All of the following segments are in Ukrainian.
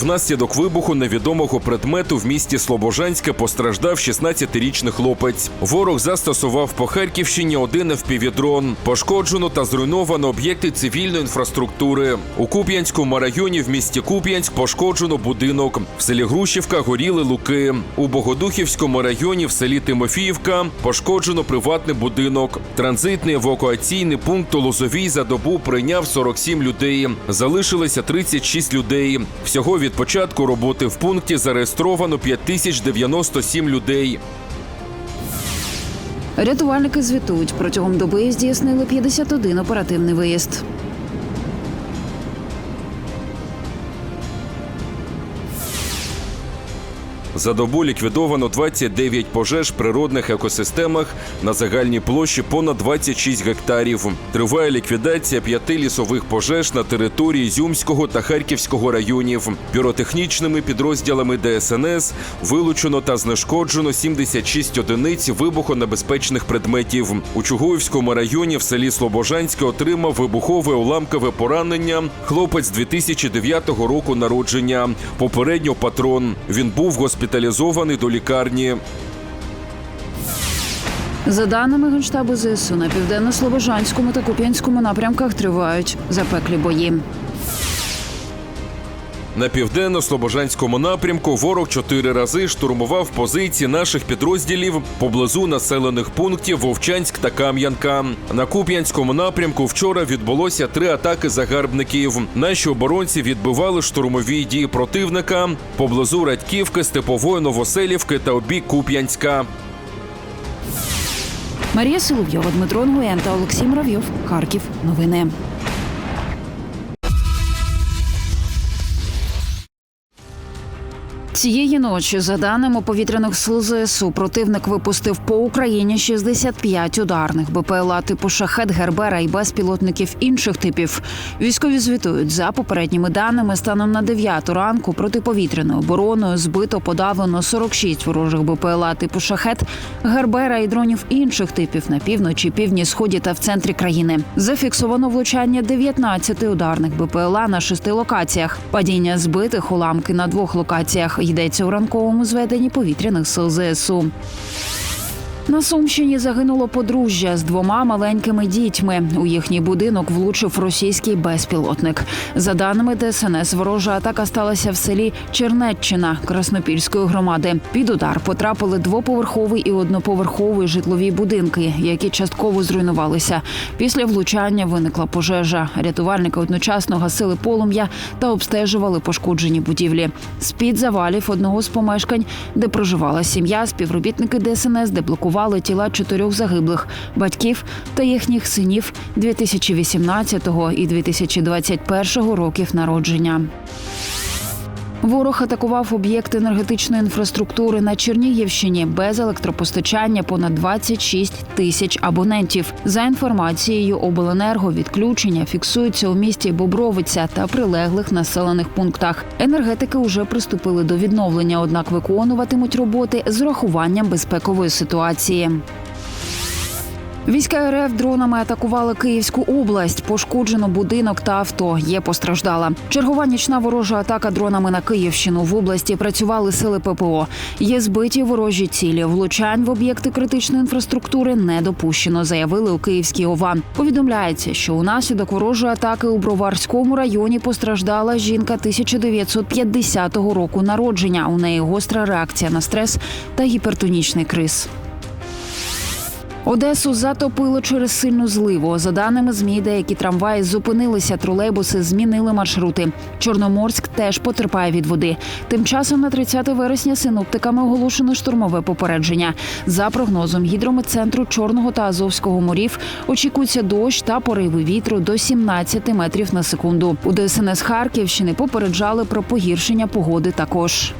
Внаслідок вибуху невідомого предмету в місті Слобожанське постраждав 16-річний хлопець. Ворог застосував по Харківщині один FPV-дрон. Пошкоджено та зруйновано об'єкти цивільної інфраструктури. У Куп'янському районі в місті Куп'янськ пошкоджено будинок. В селі Грушівка горіли луки. У Богодухівському районі в селі Тимофіївка пошкоджено приватний будинок. Транзитний евакуаційний пункт Лозовій за добу прийняв 47 людей. Залишилося 36 людей. Всього від початку роботи в пункті зареєстровано 5097 людей. Рятувальники звітують протягом доби здійснили 51 оперативний виїзд. За добу ліквідовано 29 пожеж в природних екосистемах на загальній площі понад 26 гектарів. Триває ліквідація п'яти лісових пожеж на території Зюмського та Харківського районів. Піротехнічними підрозділами ДСНС вилучено та знешкоджено 76 одиниць вибухонебезпечних предметів. У Чугуївському районі в селі Слобожанське отримав вибухове уламкове поранення. Хлопець 2009 року народження. Попередньо патрон. Він був госпіталізований до лікарні. За даними Генштабу ЗСУ, на південно-слобожанському та Куп'янському напрямках тривають запеклі бої. На південно-слобожанському напрямку ворог чотири рази штурмував позиції наших підрозділів поблизу населених пунктів Вовчанськ та Кам'янка. На Куп'янському напрямку вчора відбулося три атаки загарбників. Наші оборонці відбивали штурмові дії противника поблизу Радьківки, Степової Новоселівки та обік Куп'янська. Марія Соловйова, Дмитро Нгуєн та Олексій Муравйов. Харків. Новини. Цієї ночі, за даними повітряних сил ЗСУ, противник випустив по Україні 65 ударних БПЛА типу шахет, гербера і безпілотників інших типів. Військові звітують за попередніми даними. Станом на 9 ранку протиповітряною обороною збито подавлено 46 ворожих БПЛА типу шахет, гербера і дронів інших типів на півночі, півдні, сході та в центрі країни. Зафіксовано влучання 19 ударних БПЛА на шести локаціях. Падіння збитих уламки на двох локаціях йдеться у ранковому зведенні повітряних сил ЗСУ. На Сумщині загинуло подружжя з двома маленькими дітьми. У їхній будинок влучив російський безпілотник. За даними ДСНС, ворожа атака сталася в селі Чернеччина Краснопільської громади. Під удар потрапили двоповерховий і одноповерховий житлові будинки, які частково зруйнувалися. Після влучання виникла пожежа. Рятувальники одночасно гасили полум'я та обстежували пошкоджені будівлі. З під завалів одного з помешкань, де проживала сім'я, співробітники ДСНС деблокували тіла чотирьох загиблих батьків та їхніх синів 2018 і 2021 років народження. Ворог атакував об'єкт енергетичної інфраструктури на Чернігівщині без електропостачання понад 26 тисяч абонентів. За інформацією обленерго, відключення фіксуються у місті Бобровиця та прилеглих населених пунктах. Енергетики вже приступили до відновлення, однак виконуватимуть роботи з урахуванням безпекової ситуації. Війська РФ дронами атакували Київську область. Пошкоджено будинок та авто. Є постраждала. Чергова нічна ворожа атака дронами на Київщину. В області працювали сили ППО. Є збиті ворожі цілі. Влучань в об'єкти критичної інфраструктури не допущено. Заявили у Київській ОВА. Повідомляється, що унаслідок ворожої атаки у Броварському районі постраждала жінка 1950 року народження. У неї гостра реакція на стрес та гіпертонічний криз. Одесу затопило через сильну зливу. За даними змі, деякі трамваї зупинилися, тролейбуси змінили маршрути. Чорноморськ теж потерпає від води. Тим часом на 30 вересня синоптиками оголошено штурмове попередження. За прогнозом гідрометцентру Чорного та Азовського морів очікується дощ та пориви вітру до 17 метрів на секунду. У ДСНС Харківщини попереджали про погіршення погоди також.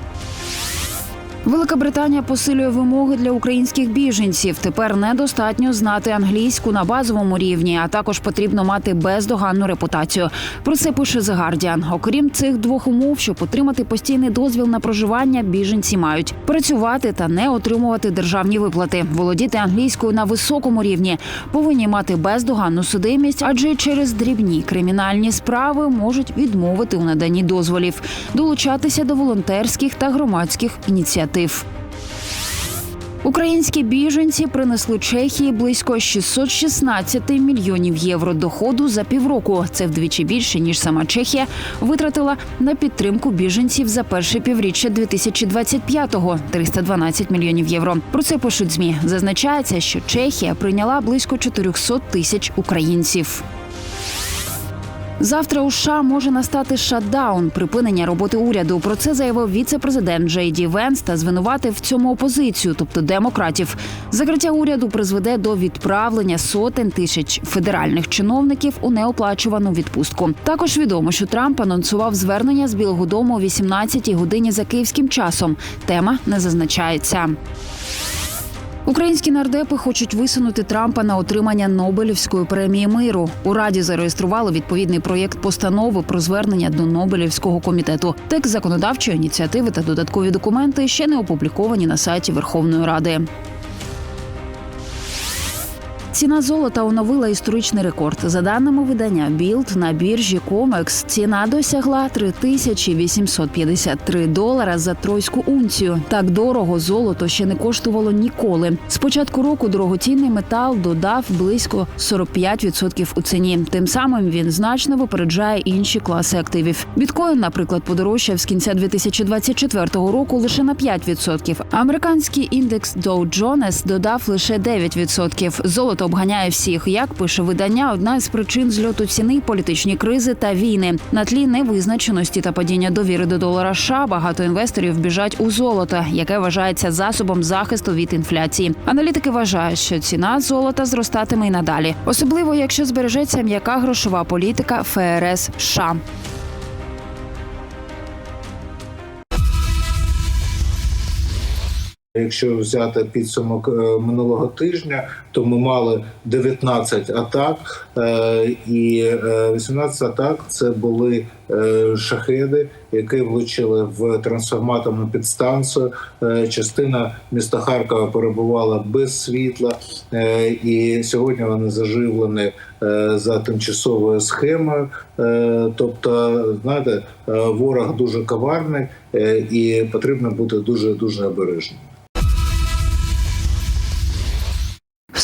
Велика Британія посилює вимоги для українських біженців. Тепер недостатньо знати англійську на базовому рівні, а також потрібно мати бездоганну репутацію. Про це пише The Guardian. Окрім цих двох умов, щоб отримати постійний дозвіл на проживання, біженці мають працювати та не отримувати державні виплати, володіти англійською на високому рівні, повинні мати бездоганну судимість, адже через дрібні кримінальні справи можуть відмовити у наданні дозволів, долучатися до волонтерських та громадських ініціатив. Українські біженці принесли Чехії близько 616 мільйонів євро доходу за півроку. Це вдвічі більше ніж сама Чехія витратила на підтримку біженців за перше півріччя 2025-го – 312 мільйонів євро. Про це пишуть змі. Зазначається, що Чехія прийняла близько 400 тисяч українців. Завтра у США може настати шатдаун, припинення роботи уряду. Про це заявив віце-президент Джей Ді Венс та звинуватив в цьому опозицію, тобто демократів. Закриття уряду призведе до відправлення сотень тисяч федеральних чиновників у неоплачувану відпустку. Також відомо, що Трамп анонсував звернення з Білого Дому о 18-й годині за київським часом. Тема не зазначається. Українські нардепи хочуть висунути Трампа на отримання Нобелівської премії миру. У раді зареєстрували відповідний проєкт постанови про звернення до Нобелівського комітету. Текст законодавчої ініціативи та додаткові документи ще не опубліковані на сайті Верховної Ради. Ціна золота оновила історичний рекорд. За даними видання Білд на біржі Комекс, ціна досягла 3853 долара за тройську унцію. Так дорого золото ще не коштувало ніколи. З початку року дорогоцінний метал додав близько 45% у ціні. Тим самим він значно випереджає інші класи активів. Біткоін, наприклад, подорожчав з кінця 2024 року лише на 5%. Американський індекс Dow Jones додав лише 9%. Золото обганяє всіх. Як пише видання, одна з причин зльоту ціни політичні кризи та війни. На тлі невизначеності та падіння довіри до долара США багато інвесторів біжать у золото, яке вважається засобом захисту від інфляції. Аналітики вважають, що ціна золота зростатиме й надалі, особливо якщо збережеться м'яка грошова політика ФРС США. Якщо взяти підсумок е, минулого тижня, то ми мали 19 атак, е, і е, 18 атак це були е, шахеди, які влучили в трансформаторну підстанцію. Е, Частина міста Харкова перебувала без світла, е, і сьогодні вони заживлені е, за тимчасовою схемою. Е, Тобто, знаєте, е, ворог дуже коварний, е, і потрібно бути дуже дуже обережним.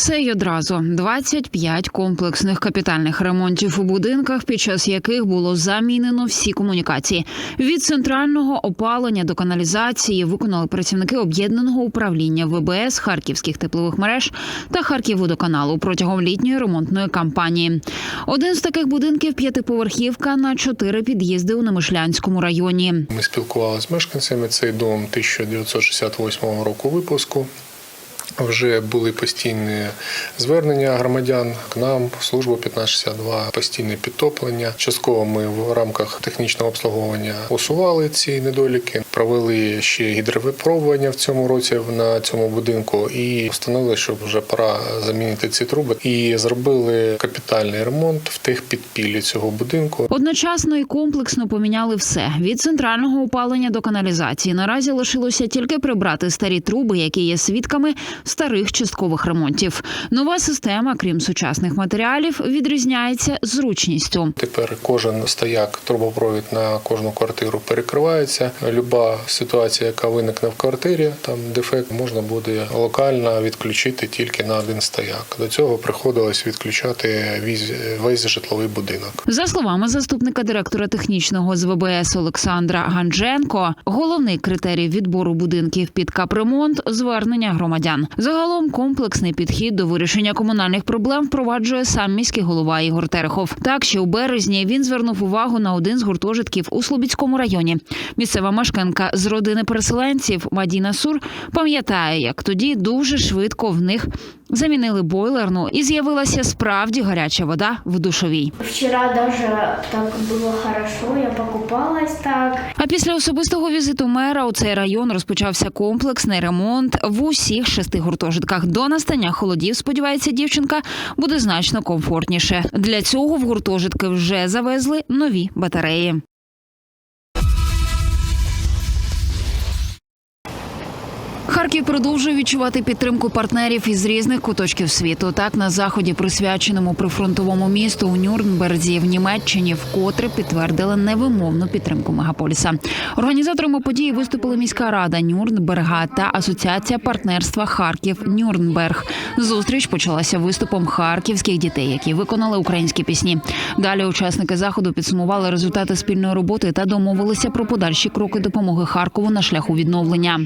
Все й одразу 25 комплексних капітальних ремонтів у будинках, під час яких було замінено всі комунікації. Від центрального опалення до каналізації виконали працівники об'єднаного управління ВБС Харківських теплових мереж та Харківводоканалу протягом літньої ремонтної кампанії. Один з таких будинків п'ятиповерхівка на чотири під'їзди у Немишлянському районі. Ми спілкувалися з мешканцями. Цей дом 1968 року випуску. Вже були постійні звернення громадян к нам, в службу 1562, постійне підтоплення. Частково ми в рамках технічного обслуговування усували ці недоліки, провели ще гідровипробування в цьому році на цьому будинку і встановили, що вже пора замінити ці труби. І зробили капітальний ремонт в техпідпіллі цього будинку. Одночасно і комплексно поміняли все від центрального опалення до каналізації. Наразі лишилося тільки прибрати старі труби, які є свідками старих часткових ремонтів. Нова система, крім сучасних матеріалів, відрізняється зручністю. Тепер кожен стояк, трубопровід на кожну квартиру перекривається. Люба ситуація, яка виникне в квартирі, там дефект можна буде локально відключити тільки на один стояк. До цього приходилось відключати весь, весь житловий будинок. За словами заступника директора технічного з ВБС Олександра Гандженко, головний критерій відбору будинків під капремонт звернення громадян. Загалом комплексний підхід до вирішення комунальних проблем впроваджує сам міський голова Ігор Терехов. Так що у березні він звернув увагу на один з гуртожитків у Слобідському районі. Місцева мешканка з родини переселенців Мадіна Сур пам'ятає, як тоді дуже швидко в них Замінили бойлерну і з'явилася справді гаряча вода в душовій. Вчера даже так было хорошо, я покупалась так. А після особистого візиту мера у цей район розпочався комплексний ремонт в усіх шести гуртожитках. До настання холодів, сподівається дівчинка, буде значно комфортніше. Для цього в гуртожитки вже завезли нові батареї. Харків продовжує відчувати підтримку партнерів із різних куточків світу. Так на заході, присвяченому прифронтовому місту у Нюрнберзі в Німеччині, вкотре підтвердили невимовну підтримку мегаполіса. Організаторами події виступили міська рада Нюрнберга та Асоціація партнерства Харків Нюрнберг. Зустріч почалася виступом харківських дітей, які виконали українські пісні. Далі учасники заходу підсумували результати спільної роботи та домовилися про подальші кроки допомоги Харкову на шляху відновлення.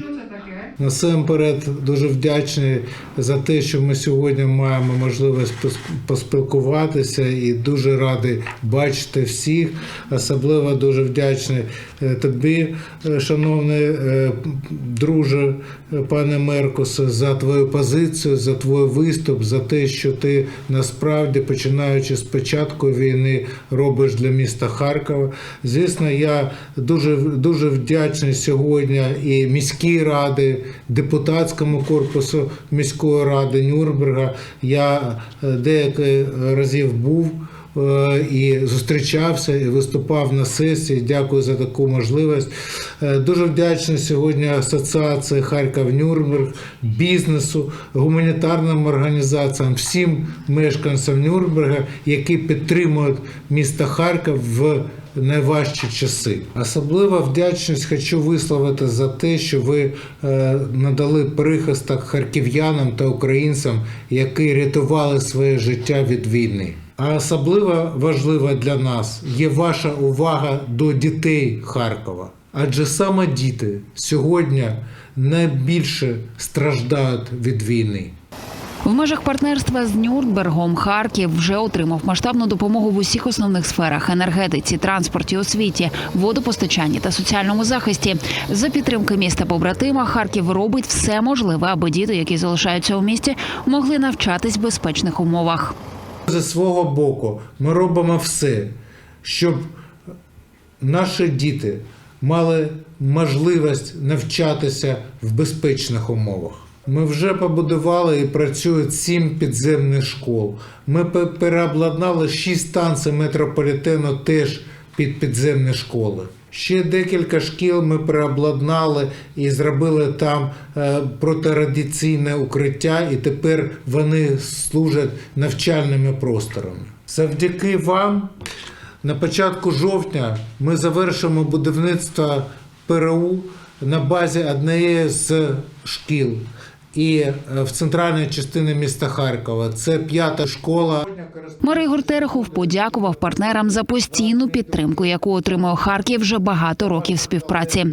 Насамперед дуже вдячний за те, що ми сьогодні маємо можливість пос- поспілкуватися і дуже радий бачити всіх. Особливо дуже вдячний е, тобі, е, шановний е, друже, пане Меркусе, за твою позицію, за твій виступ, за те, що ти насправді, починаючи з початку війни, робиш для міста Харкова. Звісно, я дуже дуже вдячний сьогодні і міській раді, депутатському корпусу міської ради Нюрнберга. Я е, деякі разів був. е, І зустрічався і виступав на сесії. Дякую за таку можливість. Е, Дуже вдячний сьогодні асоціації Харків Нюрнберг, бізнесу, гуманітарним організаціям, всім мешканцям Нюрнберга, які підтримують місто Харків в найважчі часи. Особливо вдячність хочу висловити за те, що ви е, надали прихисток харків'янам та українцям, які рятували своє життя від війни. А особливо важливо для нас є ваша увага до дітей Харкова. Адже саме діти сьогодні найбільше страждають від війни. В межах партнерства з Нюрнбергом Харків вже отримав масштабну допомогу в усіх основних сферах: енергетиці, транспорті, освіті, водопостачанні та соціальному захисті. За підтримки міста побратима Харків робить все можливе, аби діти, які залишаються у місті, могли навчатись в безпечних умовах. Зі свого боку ми робимо все, щоб наші діти мали можливість навчатися в безпечних умовах. Ми вже побудували і працюють сім підземних школ. Ми переобладнали шість станцій метрополітену теж під підземні школи. Ще декілька шкіл ми переобладнали і зробили там е, протирадіційне укриття, і тепер вони служать навчальними просторами. Завдяки вам на початку жовтня ми завершимо будівництво ПРУ на базі однієї з шкіл. І е, в центральній частині міста Харкова це п'ята школа. Мер Ігор Терехов подякував партнерам за постійну підтримку, яку отримує Харків вже багато років співпраці.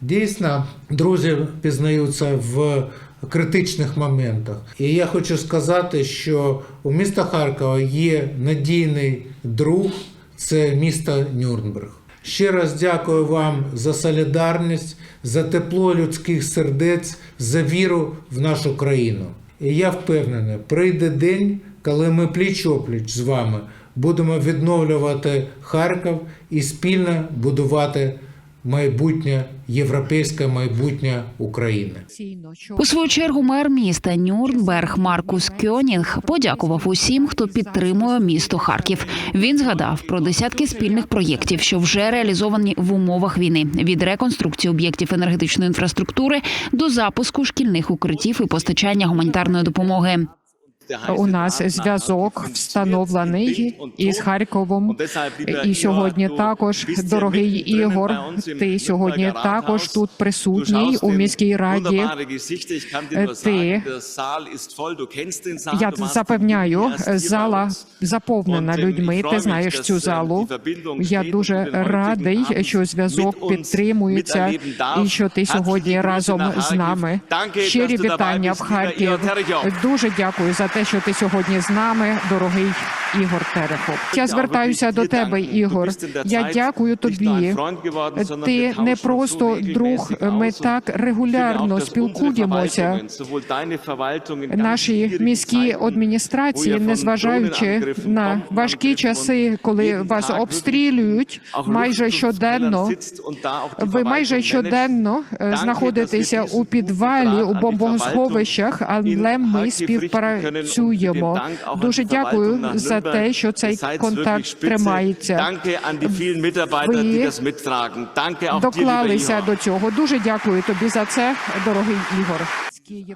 Дійсно, друзі пізнаються в критичних моментах. І я хочу сказати, що у міста Харкова є надійний друг, це місто Нюрнберг. Ще раз дякую вам за солідарність, за тепло людських сердець, за віру в нашу країну. І я впевнений, прийде день, коли ми пліч-опліч з вами будемо відновлювати Харків і спільно будувати майбутнє європейське майбутнє України. У свою чергу мер міста Нюрнберг Маркус Кьонінг подякував усім, хто підтримує місто Харків. Він згадав про десятки спільних проєктів, що вже реалізовані в умовах війни: від реконструкції об'єктів енергетичної інфраструктури до запуску шкільних укриттів і постачання гуманітарної допомоги. У нас зв'язок встановлений із Харковом. І сьогодні також, дорогий Ігор, ти сьогодні також тут присутній у міській раді. Ти, я запевняю, зала заповнена людьми. Ти знаєш цю залу. Я дуже радий, що зв'язок підтримується і що ти сьогодні разом з нами. Щирі вітання в Харків. Дуже дякую за те, що ти сьогодні з нами, дорогий Ігор Терехов. Я звертаюся до тебе, Ігор. Я дякую тобі. Ти не просто друг. Ми так регулярно спілкуємося. Наші міські адміністрації, незважаючи на важкі часи, коли вас обстрілюють майже щоденно. Ви майже щоденно е, знаходитеся у підвалі у бомбосховищах, але ми співпрацюємо. Дуже дякую за те, що цей контакт тримається. Ви доклалися до цього. Дуже дякую тобі за це, дорогий Ігор.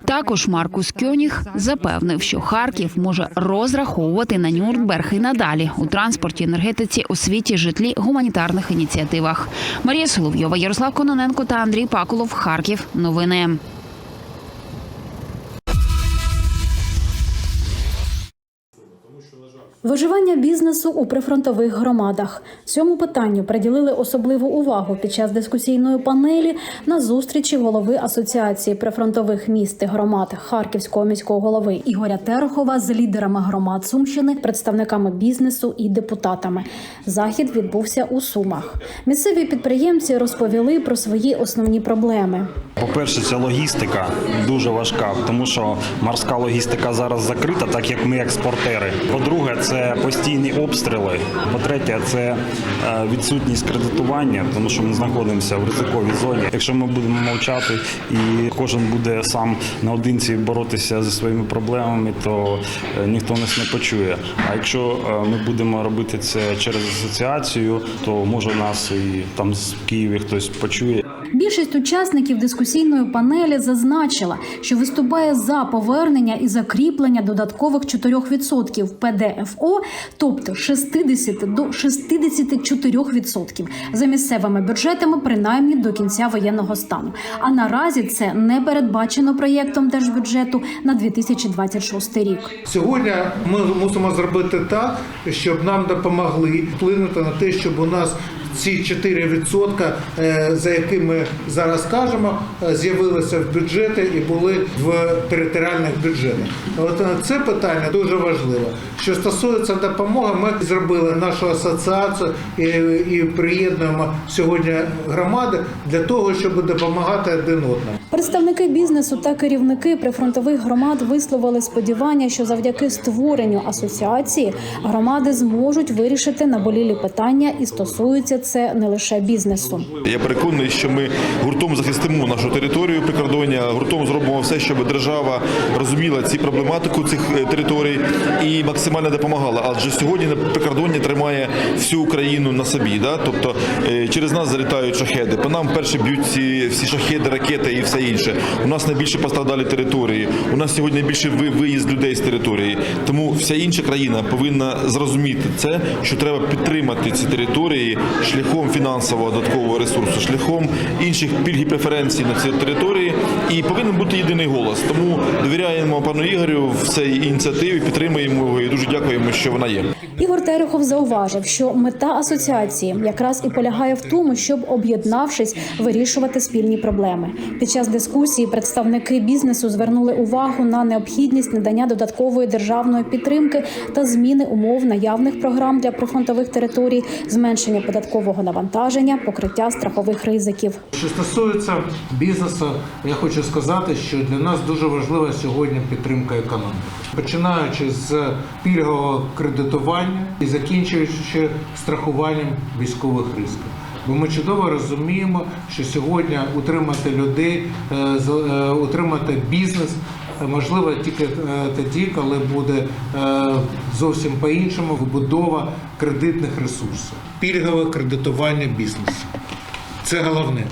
Також Маркус Кьоніг запевнив, що Харків може розраховувати на Нюрнберг і надалі у транспорті, енергетиці, освіті, житлі, гуманітарних ініціативах. Марія Соловйова, Ярослав Кононенко та Андрій Пакулов. Харків. Новини. Виживання бізнесу у прифронтових громадах цьому питанню приділили особливу увагу під час дискусійної панелі на зустрічі голови асоціації прифронтових міст і громад Харківського міського голови Ігоря Терехова з лідерами громад Сумщини, представниками бізнесу і депутатами. Захід відбувся у Сумах. Місцеві підприємці розповіли про свої основні проблеми. По-перше, це логістика дуже важка, тому що морська логістика зараз закрита, так як ми експортери. По-друге, це постійні обстріли. По-третє, це е, відсутність кредитування, тому що ми знаходимося в ризиковій зоні. Якщо ми будемо мовчати і кожен буде сам наодинці боротися зі своїми проблемами, то е, ніхто нас не почує. А якщо е, ми будемо робити це через асоціацію, то може нас і там з Києві хтось почує. Більшість учасників дискусійної панелі зазначила, що виступає за повернення і закріплення додаткових 4% ПДФО, тобто 60 до 64% за місцевими бюджетами, принаймні до кінця воєнного стану. А наразі це не передбачено проєктом держбюджету на 2026 рік. Сьогодні ми мусимо зробити так, щоб нам допомогли вплинути на те, щоб у нас ці 4%, е, за які ми зараз кажемо, е, з'явилися в бюджеті і були в територіальних бюджетах. От е, це питання дуже важливо. Що стосується допомоги, ми зробили нашу асоціацію і, і приєднуємо сьогодні громади для того, щоб допомагати один одному. Представники бізнесу та керівники прифронтових громад висловили сподівання, що завдяки створенню асоціації громади зможуть вирішити наболілі питання і стосуються це не лише бізнесу. Я переконаний, що ми гуртом захистимо нашу територію прикордоння, гуртом зробимо все, щоб держава розуміла ці проблематику цих е, територій і максимально допомагала. Адже сьогодні прикордоння тримає всю Україну на собі. Да? Тобто е, через нас залітають шахеди. По нам перші б'ють ці всі шахеди, ракети і все інше. У нас найбільше постраждалі території. У нас сьогодні найбільше ви- виїзд людей з території. Тому вся інша країна повинна зрозуміти це, що треба підтримати ці території шляхом фінансового додаткового ресурсу, шляхом інших пільг і преференцій на цій території, і повинен бути єдиний голос. Тому довіряємо пану Ігорю в цій ініціативі, підтримуємо його і дуже дякуємо, що вона є. Ігор Терехов зауважив, що мета асоціації якраз і полягає в тому, щоб об'єднавшись вирішувати спільні проблеми. Під час дискусії представники бізнесу звернули увагу на необхідність надання додаткової державної підтримки та зміни умов наявних програм для прифронтових територій, зменшення податкового навантаження, покриття страхових ризиків. Що стосується бізнесу, я хочу сказати, що для нас дуже важлива сьогодні підтримка економіки, починаючи з пільгового кредитування і закінчуючи страхуванням військових ризиків. Бо ми чудово розуміємо, що сьогодні утримати людей, е, е, утримати бізнес е, можливо тільки тоді, коли буде зовсім по-іншому вибудова кредитних ресурсів, пільгове кредитування бізнесу. Це головне.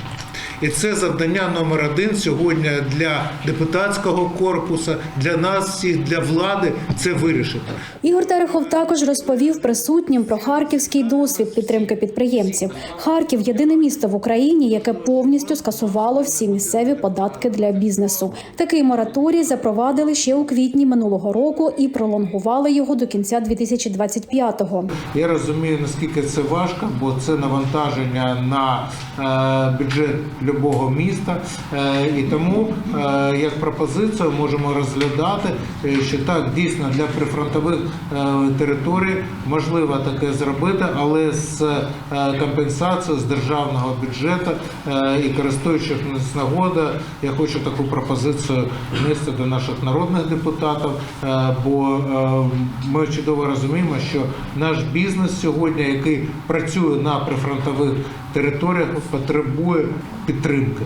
І це завдання номер один сьогодні для депутатського корпусу, для нас всіх, для влади це вирішити. Ігор Терехов також розповів присутнім про харківський досвід підтримки підприємців. Харків єдине місто в Україні, яке повністю скасувало всі місцеві податки для бізнесу. Такий мораторій запровадили ще у квітні минулого року і пролонгували його до кінця 2025-го. Я розумію, наскільки це важко, бо це навантаження на е, бюджет будь-якого міста. Е, І тому е, як пропозицію можемо розглядати, е, що так дійсно для прифронтових територій можливо таке зробити, але з компенсацією з державного бюджету і користуючись нагода, я хочу таку пропозицію внести до наших народних депутатів, бо ми чудово розуміємо, що наш бізнес сьогодні, який працює на прифронтових територіях, потребує підтримки.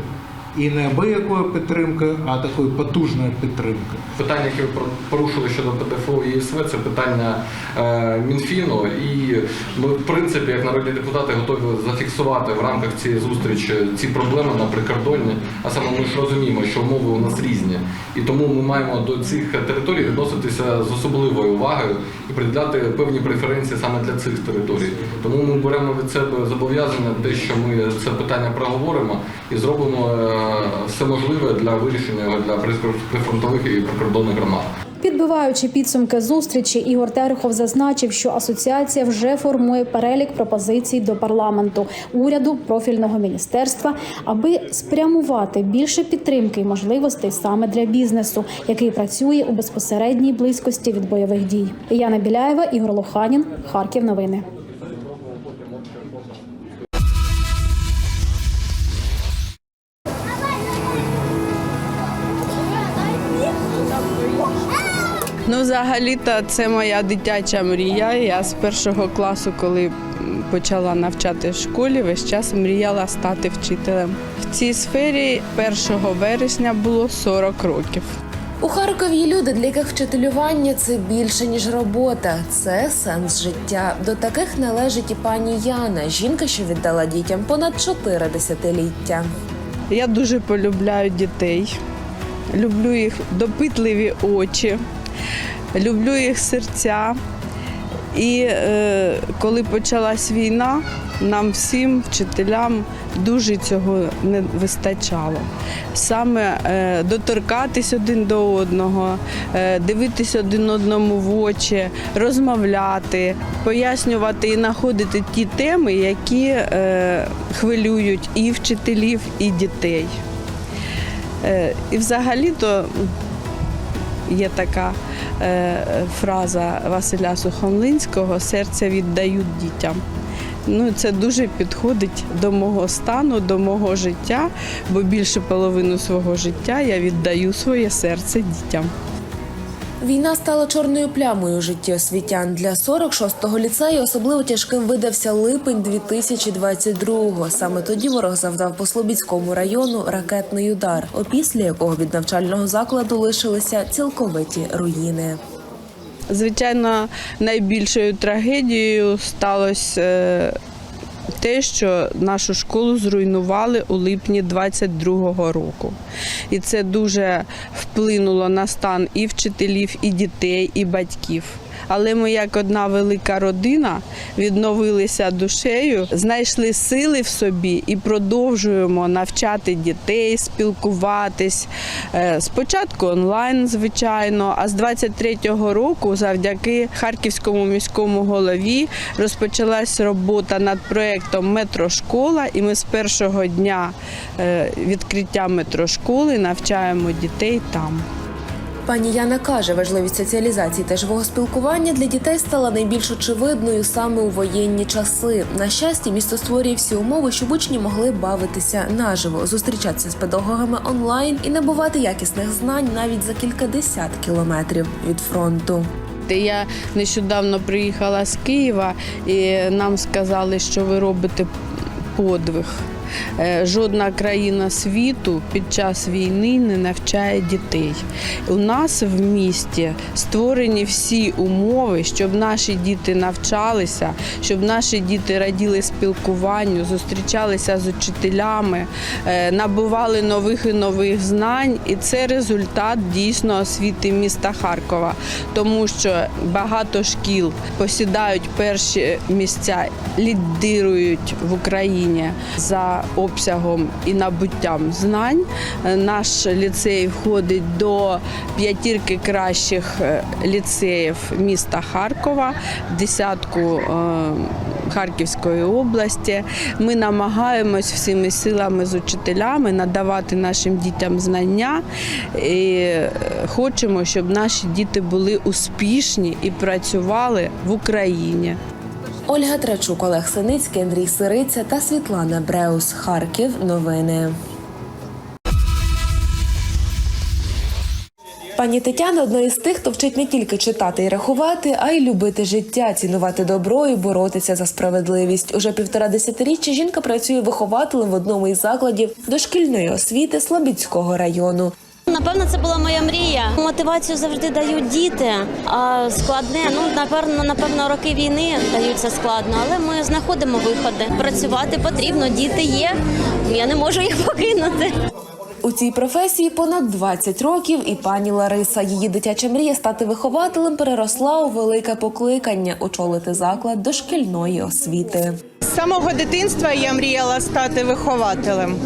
І не абиякої підтримки, а такої потужної підтримки. Питання, яке ви порушили щодо ПДФО і ЄСВ, це питання е, Мінфіну. І ми, в принципі, як народні депутати, готові зафіксувати в рамках цієї зустрічі ці проблеми на прикордонні. А саме ми ж розуміємо, що умови у нас різні. І тому ми маємо до цих територій відноситися з особливою увагою і приділяти певні преференції саме для цих територій. Тому ми беремо від себе зобов'язання, те, що ми це питання проговоримо і зробимо е, все можливе для вирішення для прифронтових і прикордонних громад. Підбиваючи підсумки зустрічі, Ігор Терехов зазначив, що асоціація вже формує перелік пропозицій до парламенту, уряду, профільного міністерства, аби спрямувати більше підтримки і можливостей саме для бізнесу, який працює у безпосередній близькості від бойових дій. Яна Біляєва, Ігор Лоханін, Харків. Новини. Ну, взагалі-то це моя дитяча мрія. Я з першого класу, коли почала навчати в школі, весь час мріяла стати вчителем. В цій сфері 1 вересня було 40 років. У Харкові є люди, для яких вчителювання це більше ніж робота, це сенс життя. До таких належить і пані Яна, жінка, що віддала дітям понад чотири десятиліття. Я дуже полюбляю дітей, люблю їх допитливі очі, люблю їх серця. І е, коли почалась війна, нам всім, вчителям, дуже цього не вистачало. Саме е, доторкатись один до одного, е, дивитись один одному в очі, розмовляти, пояснювати і знаходити ті теми, які е, хвилюють і вчителів, і дітей. Е, і взагалі-то є така е, фраза Василя Сухомлинського Серце віддають дітям. Ну, це дуже підходить до мого стану, до мого життя, бо більше половину свого життя я віддаю своє серце дітям. Війна стала чорною плямою у житті освітян. Для 46-го ліцею особливо тяжким видався липень 2022-го. Саме тоді ворог завдав по Слобідському району ракетний удар, опісля якого від навчального закладу лишилися цілковиті руїни. Звичайно, найбільшою трагедією сталося е, те, що нашу школу зруйнували у липні 22-го року. І це дуже вплинуло на стан і вчителів, і дітей, і батьків. Але ми, як одна велика родина, відновилися душею, знайшли сили в собі і продовжуємо навчати дітей, спілкуватись. Е, Спочатку онлайн, звичайно, а з 23-го року, завдяки харківському міському голові, розпочалась робота над проєктом Метрошкола, і ми з першого дня е, відкриття метрошколи навчаємо дітей там. Пані Яна каже, важливість соціалізації та живого спілкування для дітей стала найбільш очевидною саме у воєнні часи. На щастя, місто створює всі умови, щоб учні могли бавитися наживо, зустрічатися з педагогами онлайн і набувати якісних знань навіть за кількадесят кілометрів від фронту. Я нещодавно приїхала з Києва і нам сказали, що ви робите подвиг. Е, Жодна країна світу під час війни не навчає дітей. У нас в місті створені всі умови, щоб наші діти навчалися, щоб наші діти раділи спілкуванню, зустрічалися з учителями, е, набували нових і нових знань. І це результат дійсно освіти міста Харкова, тому що багато шкіл посідають перші місця, лідирують в Україні за обсягом і набуттям знань. Е, Наш ліцей входить до п'ятірки кращих е, ліцеїв міста Харкова, десятку е, Харківської області. Ми намагаємось всіми силами з учителями надавати нашим дітям знання і хочемо, щоб наші діти були успішні і працювали в Україні. Ольга Трачук, Олег Синицький, Андрій Сириця та Світлана Бреус. Харків. Новини. Пані Тетяна одна із тих, хто вчить не тільки читати і рахувати, а й любити життя, цінувати добро і боротися за справедливість. Уже півтора десятиріччя жінка працює вихователем в одному із закладів дошкільної освіти Слобідського району. Напевно, це була моя мрія. Мотивацію завжди дають діти. А складне, ну напевно, напевно, роки війни даються складно, але ми знаходимо виходи. Працювати потрібно, діти є. Я не можу їх покинути. У цій професії понад 20 років, і пані Лариса, її дитяча мрія стати вихователем переросла у велике покликання очолити заклад дошкільної освіти. З самого дитинства я мріяла стати вихователем.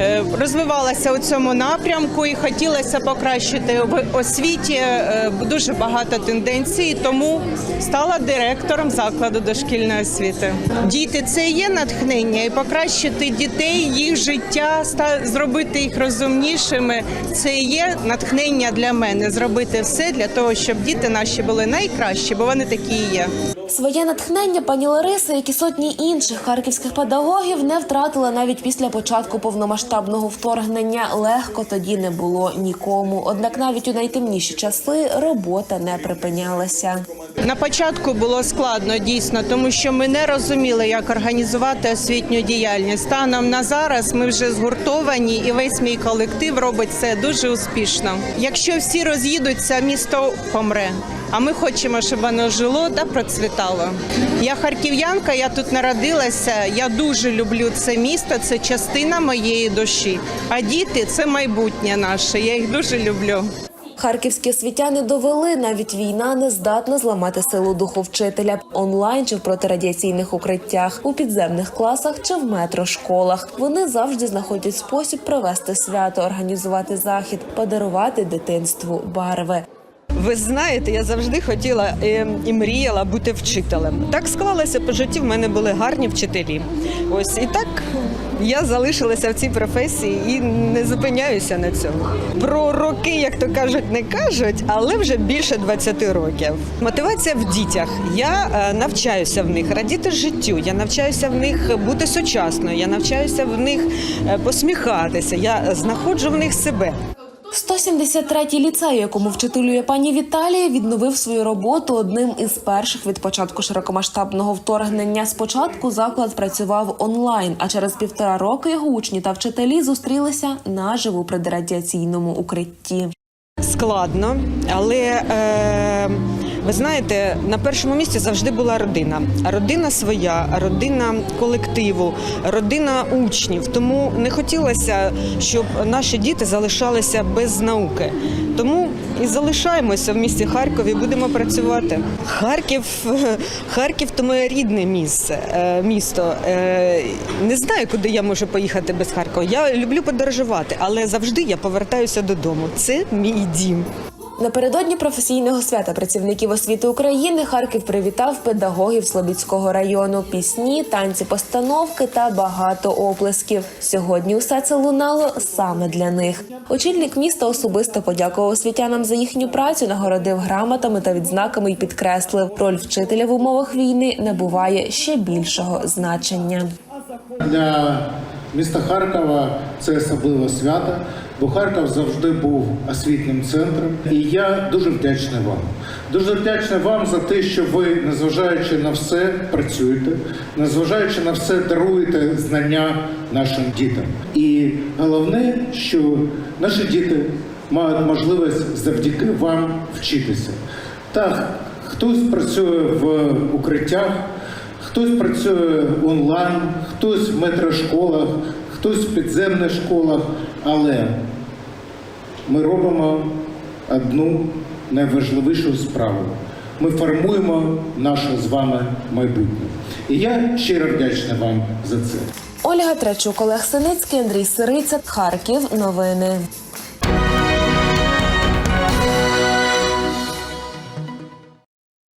Е, Розвивалася у цьому напрямку і хотілося покращити в освіті е, дуже багато тенденцій, тому стала директором закладу дошкільної освіти. Діти це є натхнення, і покращити дітей, їх життя, зробити їх розумнішими. Це є натхнення для мене. Зробити все для того, щоб діти наші були найкращі, бо вони такі є. Своє натхнення пані Лариса, як і сотні інших харківських педагогів, не втратила навіть після початку повномасштабного вторгнення. Легко тоді не було нікому. Однак навіть у найтемніші часи робота не припинялася. На початку було складно дійсно, тому що ми не розуміли, як організувати освітню діяльність. Станом на зараз ми вже згуртовані, і весь мій колектив робить це дуже успішно. Якщо всі роз'їдуться, місто помре. А ми хочемо, щоб воно жило та процвітало. Я харків'янка, я тут народилася. Я дуже люблю це місто. Це частина моєї душі. А діти це майбутнє наше. Я їх дуже люблю. Харківські освітяни довели, навіть війна не здатна зламати силу духу вчителя онлайн чи в протирадіаційних укриттях, у підземних класах чи в метрошколах. Вони завжди знаходять спосіб провести свято, організувати захід, подарувати дитинству барви. Ви знаєте, я завжди хотіла е, і мріяла бути вчителем. Так склалося по житті. В мене були гарні вчителі. Ось і так я залишилася в цій професії і не зупиняюся на цьому. Про роки, як то кажуть, не кажуть, але вже більше 20 років. Мотивація в дітях. Я е, навчаюся в них радіти життю. Я навчаюся в них бути сучасною. Я навчаюся в них е, посміхатися. Я знаходжу в них себе. 173-й ліцей, якому вчителює пані Віталія, відновив свою роботу одним із перших від початку широкомасштабного вторгнення. Спочатку заклад працював онлайн, а через півтора роки його учні та вчителі зустрілися наживо при радіаційному укритті. Складно, але е, ви знаєте, на першому місці завжди була родина. Родина своя, родина колективу, родина учнів. Тому не хотілося, щоб наші діти залишалися без науки. Тому і залишаємося в місті Харкові, будемо працювати. Харків, Харків то моє рідне місце, е, місто. Е, Не знаю, куди я можу поїхати без Харкова. Я люблю подорожувати, але завжди я повертаюся додому. Це мій дім. Напередодні професійного свята працівників освіти України Харків привітав педагогів Слобідського району. Пісні, танці, постановки та багато оплесків. Сьогодні усе це лунало саме для них. Очільник міста особисто подякував освітянам за їхню працю, нагородив грамотами та відзнаками і підкреслив, роль вчителя в умовах війни набуває ще більшого значення. Для міста Харкова це особливе свято, бо Харків завжди був освітнім центром. І я дуже вдячний вам. Дуже вдячний вам за те, що ви, незважаючи на все, працюєте, незважаючи на все, даруєте знання нашим дітям. І головне, що наші діти мають можливість завдяки вам вчитися. Так, хтось працює в укриттях. Хтось працює онлайн, хтось в метрошколах, хтось в підземних школах, але ми робимо одну найважливішу справу. Ми формуємо наше з вами майбутнє. І я щиро вдячний вам за це. Ольга Трачук, Олег Синицький, Андрій Сириця, Харків. Новини.